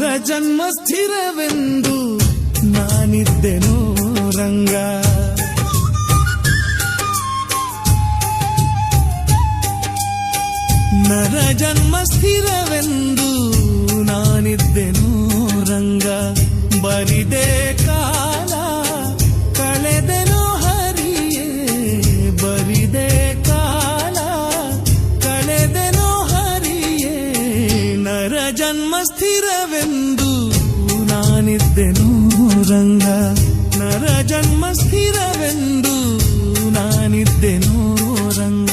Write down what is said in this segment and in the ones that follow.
ನರ ಜನ್ಮ ಸ್ಥಿರವೆಂದು ನಾನಿದ್ದೆನೋ ರಂಗ ನರ ಜನ್ಮ ಸ್ಥಿರವೆಂದು ನಾನಿದ್ದೆನೋ ರಂಗ ಬರಿದೆ ಕಾಲ ನಾನಿದ್ದೆನೋ ರಂಗ ನರ ಜನ್ಮ ಸ್ಥಿರವೆಂದು ನಾನಿದ್ದೆನೋ ರಂಗ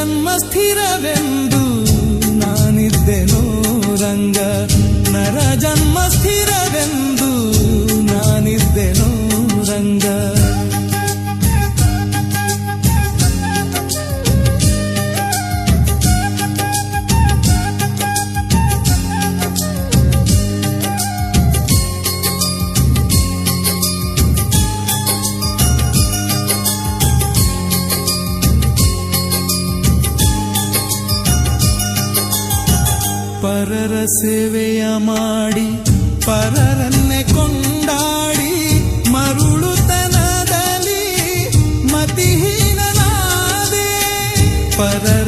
ಜನ್ಮ ಸ್ಥಿರವೆಂದು ನಾನಿದ್ದೆನೋ ರಂಗ ನರ ಜನ್ಮ ಸ್ಥಿರವೆಂದು ಪರರ ಸೇವೆಯ ಮಾಡಿ ಪರರನ್ನೇ ಕೊಂಡಾಡಿ ಮರುಳುತನದಲ್ಲಿ ಮತಿಹೀನನಾದೆ. ಪರರ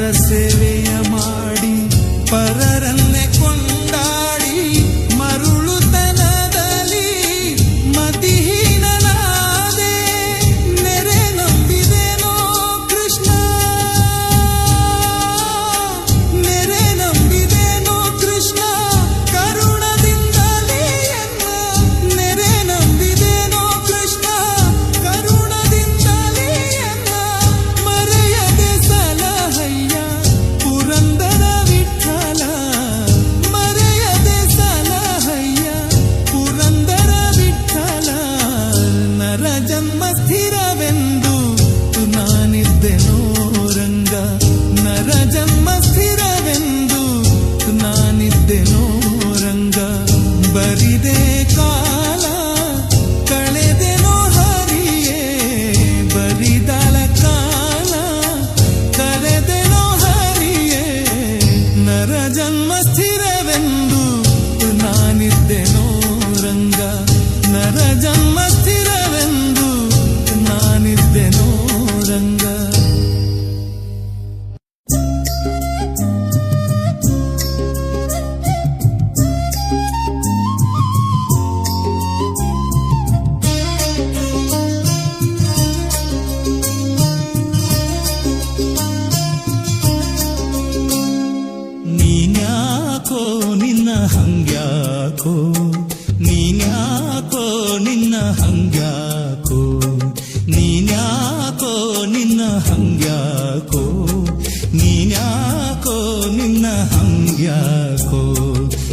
because ಹಂಗ್ಯಾಕೋ ನೀನ್ಯಾಕೋ ನಿನ್ನ ಹಂಗ್ಯಾಕೋ ನೀನ್ಯಾಕೋ ನಿನ್ನ ಹಂಗ್ಯಾಕೋ ನೀನ್ಯಾಕೋ ನಿನ್ನ ಹಂಗ್ಯಾಕೋ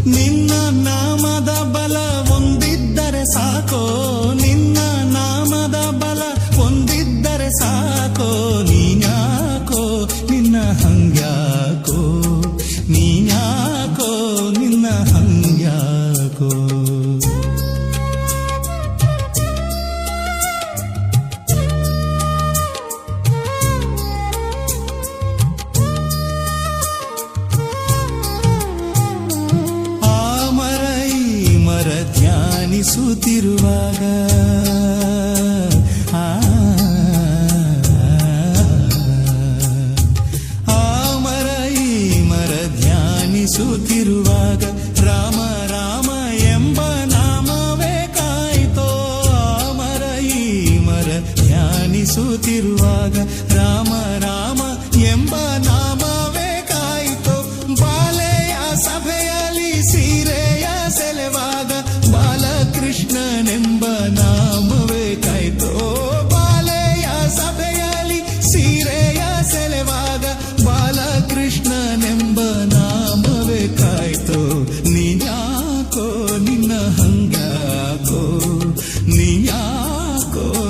ನಿನ್ನ ನಾಮದ ಬಲ ಒಂದಿದ್ದರೆ ಸಾಕೋ ಧ್ಯಾನಿಸುತ್ತಿರುವಾಗ ಆ, ಆ ಮರ ಈ ಮರ ಧ್ಯಾನಿಸುತ್ತಿರುವಾಗ ರಾಮ ರಾಮ ಎಂಬ ನಾಮವೇ ಕಾಯ್ತೋ ಆ ಮರ ಈ ಮರ ಧ್ಯಾನಿಸುತ್ತಿರುವಾಗ Rama Rama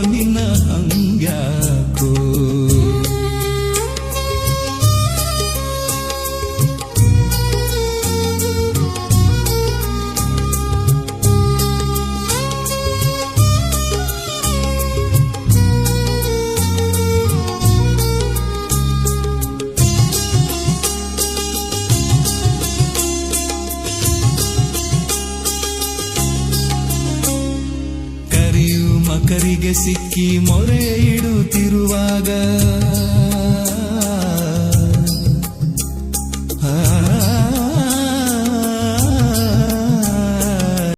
di na hanggan ಮಕರಿಗೆ ಸಿಕ್ಕಿ ಮೊರೆ ಇಡುತ್ತಿರುವಾಗ